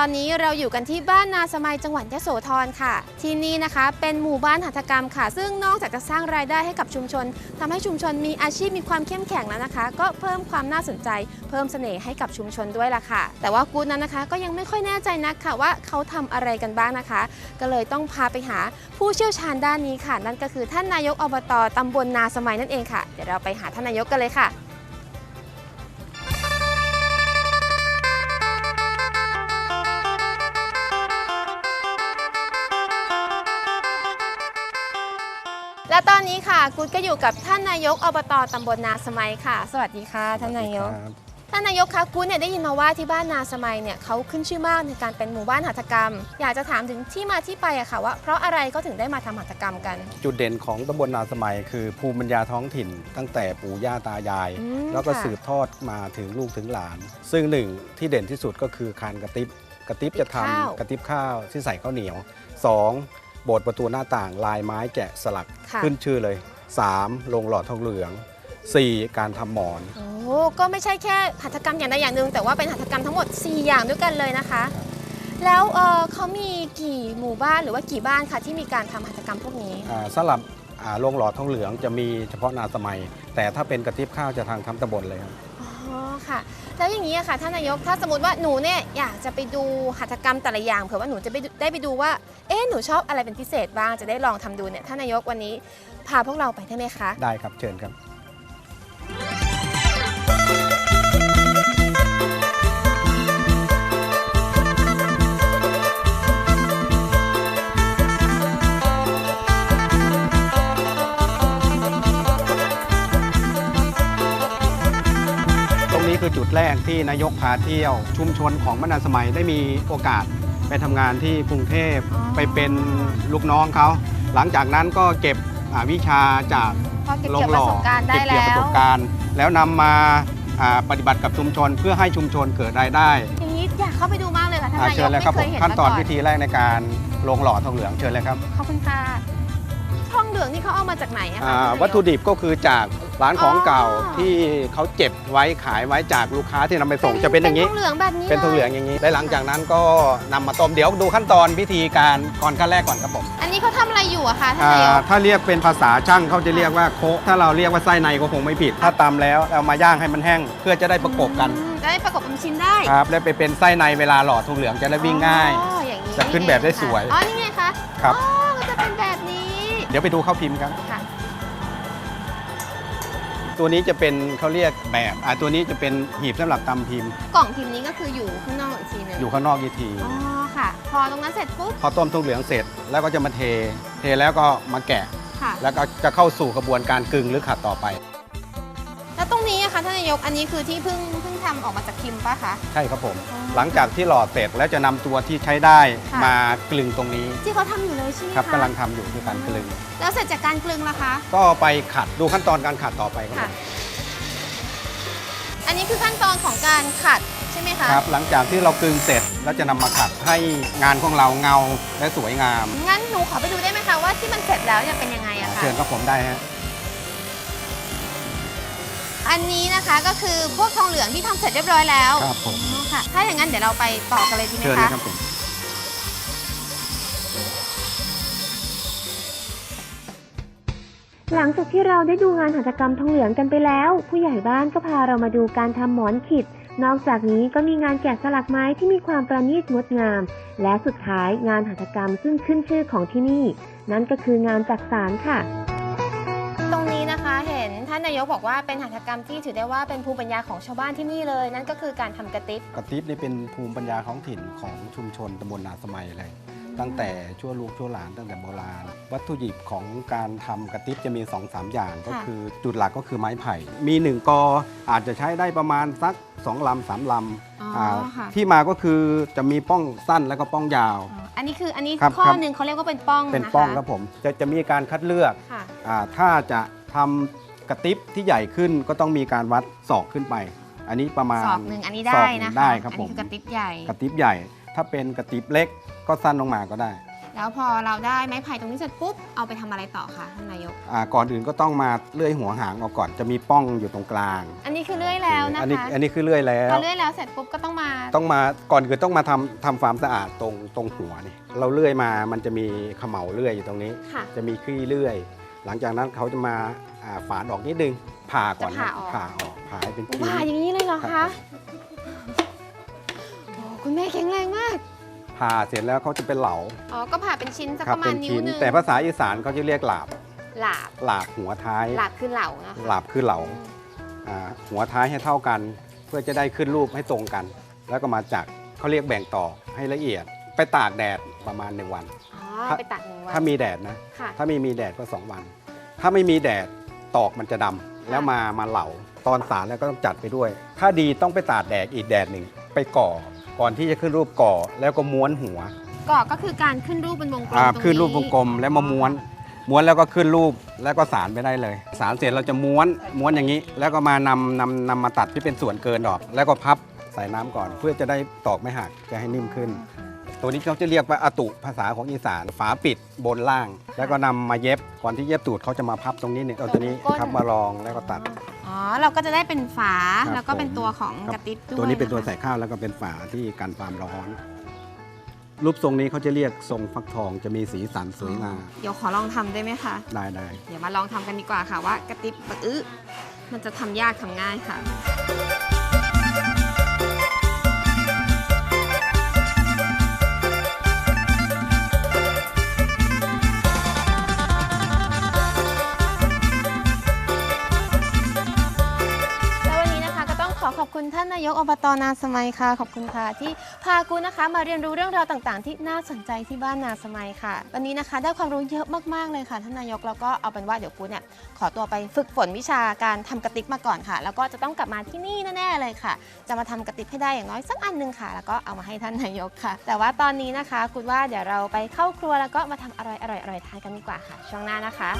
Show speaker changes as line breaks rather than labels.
ตอนนี้เราอยู่กันที่บ้านนาสมัยจังหวัดยโสธรค่ะ ที่นี่นะคะ เป็นหมู่บ้านหัตถกรรมค่ะ ซึ่งนอกจากจะสร้างรายได้ให้กับชุมชนทำให้ชุมชนมีอาชีพมีความเข้มแข็งแล้วนะคะ ก็เพิ่มความน่าสนใจ เพิ่มเสน่ห์ให้กับชุมชนด้วยล่ะค่ะ แต่ว่ากูดนั้นนะคะ ก็ยังไม่ค่อยแน่ใจนักค่ะว่าเขาทำอะไรกันบ้างนะคะ ก็เลยต้องพาไปหาผู้เชี่ยวชาญด้านนี้ค่ะ นั่นก็คือท่านนายกอบตตำบลนาสมัยนั่นเองค่ะ เดี๋ยวเราไปหาท่านนายกกันเลยค่ะ และตอนนี้ค่ะกูดก็อยู่กับท่านนายกอบตตำบลนาสมัยค่ะ สวัสดีค่ะ ท่านนายก
ครับ
ท่านนายกคะกูดเนี่ยได้ยินมาว่าที่บ้านนาสมัยเนี่ยเขาขึ้นชื่อมากในการเป็นหมู่บ้านหัตถกรรม อยากจะถามถึงที่มาที่ไปอะค่ะว่าเพราะอะไรเขาถึงได้มาทำหัตถกรรมกัน
จุดเด่นของตำบลนาสมัย คือภูมิปัญญาท้องถิ่น ตั้งแต่ปู่ย่าตายาย
อืม
แล้วก็
ค่ะ
สืบทอดมาถึงลูกถึงหลาน ซึ่งหนึ่งที่เด่นที่สุดก็คือคานกระติบกระติบจะทำกระติบข้าวที่ใส่ข้าวเหนียวสอง โบสถ์ประตูหน้าต่างลายไม้แกะสลัก
ค่ะ
ขึ้นชื่อเลย 3. ลงหลอดทองเหลือง 4. การทำหมอน
โอ้ก็ไม่ใช่แค่หัตถกรรมอย่างใดอย่างหนึ่งแต่ว่าเป็นหัตถกรรมทั้งหมด 4 อย่างด้วยกันเลยนะคะ แล้วเอ่อเขามีกี่หมู่บ้านหรือว่ากี่บ้านคะที่มีการทำหัตถกรรมพวกนี้
อ่าสำหรับอ่าลงหลอดทองเหลืองจะมีเฉพาะนาสมัย แต่ถ้าเป็นกระติบข้าวจะทางทั้งตำบลเลยครับ
อ๋อค่ะ แล้วอย่างนี้อะค่ะท่านนายกถ้าสมมติว่าหนูเนี่ยอยากจะไปดูหัตถกรรมแต่ละอย่างเผื่อว่าหนูจะไปดูได้ไปดูว่าเอ๊ะหนูชอบอะไรเป็นพิเศษบ้างจะได้ลองทำดูเนี่ยท่านนายกวันนี้พาพวกเราไปได้ไหมคะ
ได้ครับเชิญครับ นี้คือจุดแรกที่นายกพาเที่ยว ชุมชนของมนาสมัยได้มีโอกาสไปทำงานที่กรุงเทพ
อ๋อ
ไปเป็นลูกน้องเขาหลังจากนั้นก็เก็บอ่าวิชาจาก
พอเก็บ
โร
เกี่ย
ง
ว
ห
ประ
ล่อ
สบการณ์ได้
เก็บเกี่ยว
แล้
ประส
ว
บการณ์ แล้วนำมาอ่าปฏิบัติกับชุมชนเพื่อให้ชุมชนเกิดรายได้
อย่างนี้อยากเข้าไปดูมากเลยค่ะท่านาย
อ่านเชิ
ก
ญเลยครับ
ไม่
ผ
เค
ม
ยเห็น
ขั้น
มา
ต
ก่
อ
อนน
วิธีแรกในการลงหล่อทองเหลืองเชิญเลยครับ
ขอบคุณค่ะทองเหลืองนี่เขาเอามาจากไหนอะคะ
อ่า
ท่านนายก
วัตถุดิบก็คือจาก ร้านของเก่า
อ๋อ
ที่เขาเก็บไว้ขายไว้จากลูกค้าที่นำไปส่งจะเป็นอย่างนี้
ทองเหลืองแบบนี้
เป็นทองเหลืองอย่างนี้และหลังจากนั้นก็นำมาต้มเดี๋ยวดูขั้นตอนวิธีการก่อนขั้นแรกก่อนครับผม
อันนี้เขาทำอะไรอยู่อะคะท่าน
อ่านา
ยก
ถ้าเรียกเป็นภาษาช่างเขาจะเรียกว่าโคะถ้าเราเรียกว่าไส้ในก็คงไม่ผิด ถ้าตำแล้วเอามาย่างให้มันแห้งเพื่อจะได้ประกบกัน
อืมจะได้ประกบเป็นชิ้นได้
ครับและไปเป็นไส้ในเวลาหล่อทองเหลืองจะได้วิ่งง่าย
อ๋ออย่างนี้
จะขึ้นแบบได้สวย
อ๋อนี่ไงคะ
ครับ
อ๋อมันจะเป็นแบบนี้
เดี๋ยวไปดูข้าวพิมพ์กัน
ค่ะ
ตัวนี้จะเป็นเขาเรียกแบบอ่าตัวนี้จะเป็นหีบสำหรับตำพิมพ์
กล่องพิมพ์นี้ก็คืออยู่ข้างนอกอีกทีหนึง
อยู่ข้างนอกอีกที
อ๋อค่ะ พอตรงนั้นเสร็จปุ๊บ
พอต้มทองเหลืองเสร็จแล้วก็จะมาเท เทแล้วก็มาแกะ
ค่ะ
แล้วก็จะเข้าสู่กระบวนการกึ่งหรือขัดต่อไป
แล้วตรงนี้อะคะท่านนายกอันนี้คือที่เพิ่งเพิ่งทำออกมาจากพิมพ์ปะคะ
ใช่ครับผม
อ๋อ
หลังจากที่หล่อเสร็จแล้วจะนำตัวที่ใช้ได้
ค่ะ
มากลึงตรงนี้
ที่เขาทำอยู่เลยใช่ไหม
ครับ
คะ
กำลังทำอยู่คือการกลึง
แล้วเสร็จจากการกลึงล่ะคะ
ก็ไปขัดดูขั้นตอนการขัดต่อไปครับผ
ค่ะ
ม
อันนี้คือขั้นตอนของการขัดใช่ไหมคะ
ครับ หลังจากที่เรากลึงเสร็จแล้วจะนำมาขัดให้งานของเราเงาและสวยงาม
งั้นหนูขอไปดูได้ไหมคะว่าที่มันเสร็จแล้วเนี่ยเป็นยังไงอะคะ
เชิญครับผมได้ฮะ
อันนี้นะคะก็คือพวกทองเหลืองที่ทำเสร็จเรียบร้อยแล้ว
ครับผม
อ๋อค่ะ ถ้าอย่างนั้นเดี๋ยวเราไปต่อกันเลยดีไหม
เชิญเลย
คะ
ครับผม
หลังจากที่เราได้ดูงานหัตถกรรมทองเหลืองกันไปแล้ว ผู้ใหญ่บ้านก็พาเรามาดูการทำหมอนขิด นอกจากนี้ก็มีงานแกะสลักไม้ที่มีความประณีตงดงาม และสุดท้ายงานหัตถกรรมซึ่งขึ้นชื่อของที่นี่ นั่นก็คืองานจักสานค่ะา
นนายกบอกว่าเป็นหัตถกรรมที่ถือได้ว่าเป็นภูมิปัญญาของชาวบ้านที่นี่เลย นั่นก็คือการทำกระติบ
กระติบนี่เป็นภูมิปัญญาท้องถิ่นของชุมชนตำบลนาสมัยเลย ตั้งแต่ชั่วลูกชั่วหลานตั้งแต่โบราณ วัตถุดิบของการทำกระติบจะมี2-3สามอย่างก็
ค่ะ
คือจุดหลักก็คือไม้ไผ่ มี 1กออาจจะใช้ได้ประมาณสัก2ลำสามล
อ๋อำค่ะ
ที่มาก็คือจะมีป้องสั้นแล้วก็ป้องยาว
อ๋ออันนี้คืออันนี้
ครับ
ข้อ
ครับ
หนึ่งเขาเรียกว่าเป็นป้อง
เป็น
นะคะ
ป้องครับผมจะจะมีการคัดเลือก
ค่ะ
อ่าถ้าจะทำ กระติบที่ใหญ่ขึ้นก็ต้องมีการวัดศอกขึ้นไป อันนี้ประมาณ
ศอกหนึ่งอันนี้
ศ
ได้
อกห
นะ
ง
คะ
ได้ครับ
อัน
ผ
นี้
ม
คือกระติบใหญ่
กระติบใหญ่ ถ้าเป็นกระติบเล็กก็สั้นลงมาก็ได้
แล้วพอเราได้ไม้ไผ่ตรงนี้เสร็จปุ๊บเอาไปทำอะไรต่อคะท่านนายก
อ่าก่อนอื่นก็ต้องมาเลื่อยหัวหางออกก่อนจะมีป้องอยู่ตรงกลาง
อันนี้คือเลื่อยแล้วนะ
อันี้
คะ
อันนี้คือเลื่อยแล้ว
พอเลื่อยแล้วเสร็จปุ๊บก็ต้องมา
ต้องมาก่อนอื่นต้องมาทำทำความสะอาดตรงตรงหัวนี่เราเลื่อยมามันจะมีเขม่าเลื่อยอยู่ตรงนี้
ค่ะ
จะมีขี้เลื่อย หลังจากนั้นเขาจะมาอ่าฝานออกนิดนึงผ่าก่อน
จะผ่าออก
ผ่าออกผ่าให้เป็นชิ้น
ว่าอย่างนี้เลยเหรอ
ครั
คะ
บ
โอ้คุณแม่แข็งแรงมาก
ผ่าเสร็จแล้วเขาจะเป็นเหลา
อ๋อ ก็ผ่าเป็นชิ้นสัก
ครั
ประมา
เป็
ณ
น
นิ้ว
ชิ้น
หนึง
แต่ภาษาอีสานเขาจะเรียกหลาบ
หลาบ
หลาบหัวท้าย
หลาบคือเหล่านะคะ
หลาบคือเหลาอ่าหัวท้ายให้เท่ากัน เพื่อจะได้ขึ้นรูปให้ตรงกัน แล้วก็มาจากเขาเรียกแบ่งต่อให้ละเอียด ไปตากแดดประมาณหนึ่งวัน
อ๋อ
ถ้า
ไปตัดหนึ่งวัน
ถ้ามีแดดนะ
ค่ะ
ถ้าไม่มีแดดก็ 2 วัน ถ้าไม่มีแดดตอกมันจะดำแล้วมามาเหลาตอนสารแล้วก็ต้องจัดไปด้วย ถ้าดีต้องไปตากแดดอีกแดดหนึ่งไปก่อ ก่อนที่จะขึ้นรูปก่อแล้วก็ม้วนหัว
ก่อก็คือการขึ้นรูปเป็นวงกลม
อ่า
ตง
ขึ้นรูปวงกลมแล้วมาม้วน ม้วนแล้วก็ขึ้นรูปแล้วก็สารไปได้เลย สารเสร็จเราจะม้วนม้วนอย่างนี้ แล้วก็มานำนำนำมาตัดที่เป็นส่วนเกินออก แล้วก็พับใส่น้ำก่อน เพื่อจะได้ตอกไม่หักจะให้นิ่มขึ้น ตัวนี้เขาจะเรียกว่าอาตุภาษาของอีสานฝาปิดบนล่าง แล้วก็นำมาเย็บก่อนที่เย็บตูดเขาจะมาพับตรงนี้เนี่ยเอาตัวนี้ครับมารองแล้วก็ตัด
อ๋อ เราก็จะได้เป็นฝา
ครับ
แล้วก็เป็น
ผม
ตัวของ
ครับ
กระติบด้วย
ตัวนี้เป็นตัวะ
คะ
ใส่ข้าวแล้วก็เป็นฝาที่กันความร้อน รูปทรงนี้เขาจะเรียกทรงฟักทองจะมีสีสันสวยงาม
เดี๋ยวขอลองทำได้ไหมคะ
ได้ได้
เดี๋ยวมาลองทำกันดีกว่าค่ะว่ากระติบปะอื้อมันจะทำยากทำง่ายค่ะแานายกอบตนาสมัยค่ะ ขอบคุณค่ะ ที่พากูนะคะ มาเรียนรู้เรื่องราวต่างๆ ที่น่าสนใจที่บ้านนาสมัยค่ะ วันนี้นะคะได้ความรู้เยอะมากๆเลยค่ะท่านนายกแล้วก็เอาเป็นว่าเดี๋ยวกูเนี่ยขอตัวไปฝึกฝนวิชาการทำกระติบมาก่อนค่ะ แล้วก็จะต้องกลับมาที่นี่แน่ๆเลยค่ะ จะมาทำกระติบให้ได้อย่างน้อยสักอันหนึ่งค่ะ แล้วก็เอามาให้ท่านนายกค่ะ แต่ว่าตอนนี้นะคะคุณว่าเดี๋ยวเราไปเข้าครัวแล้วก็มาทำอร่อยๆๆทานกันดีกว่าค่ะ ช่วงหน้านะคะ